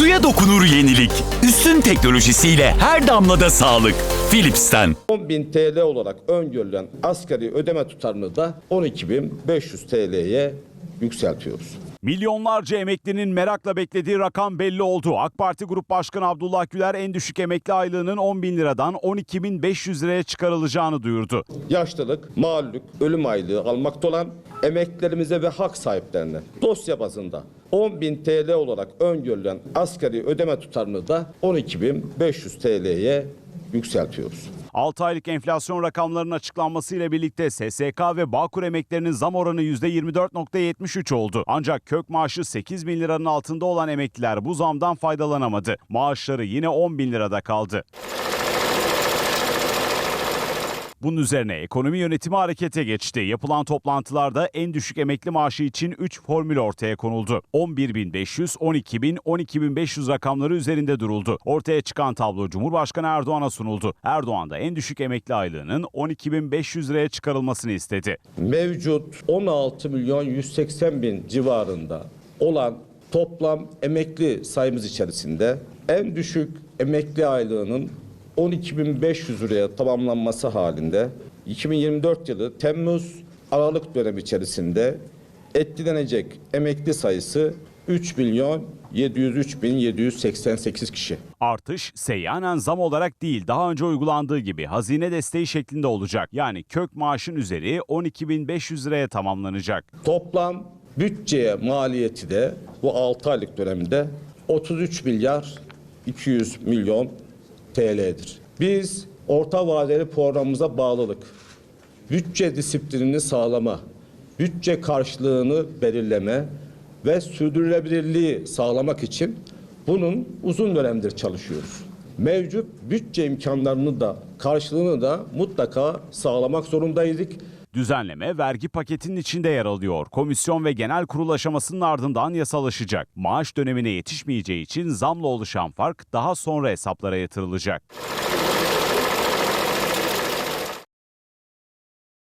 Suya dokunur yenilik. Üstün teknolojisiyle her damlada sağlık. Philips'ten. 10.000 TL olarak öngörülen asgari ödeme tutarını da 12.500 TL'ye yükseltiyoruz. Milyonlarca emeklinin merakla beklediği rakam belli oldu. AK Parti Grup Başkanı Abdullah Güler en düşük emekli aylığının 10 bin liradan 12.500 liraya çıkarılacağını duyurdu. Yaşlılık, mağlullük, ölüm aylığı almakta olan emeklilerimize ve hak sahiplerine dosya bazında 10.000 TL olarak öngörülen asgari ödeme tutarını da 12.500 TL'ye yükseltiyoruz. 6 aylık enflasyon rakamlarının açıklanmasıyla birlikte SSK ve Bağkur emeklerinin zam oranı %24.73 oldu. Ancak kök maaşı 8 bin liranın altında olan emekliler bu zamdan faydalanamadı. Maaşları yine 10 bin lirada kaldı. Bunun üzerine ekonomi yönetimi harekete geçti. Yapılan toplantılarda en düşük emekli maaşı için 3 formül ortaya konuldu. 11.500, 12.000, 12.500 rakamları üzerinde duruldu. Ortaya çıkan tablo Cumhurbaşkanı Erdoğan'a sunuldu. Erdoğan da en düşük emekli aylığının 12.500 liraya çıkarılmasını istedi. Mevcut 16 milyon 180 bin civarında olan toplam emekli sayımız içerisinde en düşük emekli aylığının 12.500 liraya tamamlanması halinde 2024 yılı Temmuz Aralık dönemi içerisinde etkilenecek emekli sayısı 3 milyon 703 bin 788 kişi. Artış seyyanen zam olarak değil daha önce uygulandığı gibi hazine desteği şeklinde olacak. Yani kök maaşın üzeri 12.500 liraya tamamlanacak. Toplam bütçeye maliyeti de bu 6 aylık dönemde 33 milyar 200 milyon TL'dir. Biz orta vadeli programımıza bağlılık, bütçe disiplinini sağlama, bütçe karşılığını belirleme ve sürdürülebilirliği sağlamak için bunun uzun dönemdir çalışıyoruz. Mevcut bütçe imkanlarını da karşılığını da mutlaka sağlamak zorundaydık. Düzenleme vergi paketinin içinde yer alıyor. Komisyon ve genel kurul aşamasının ardından yasalaşacak. Maaş dönemine yetişmeyeceği için zamla oluşan fark daha sonra hesaplara yatırılacak.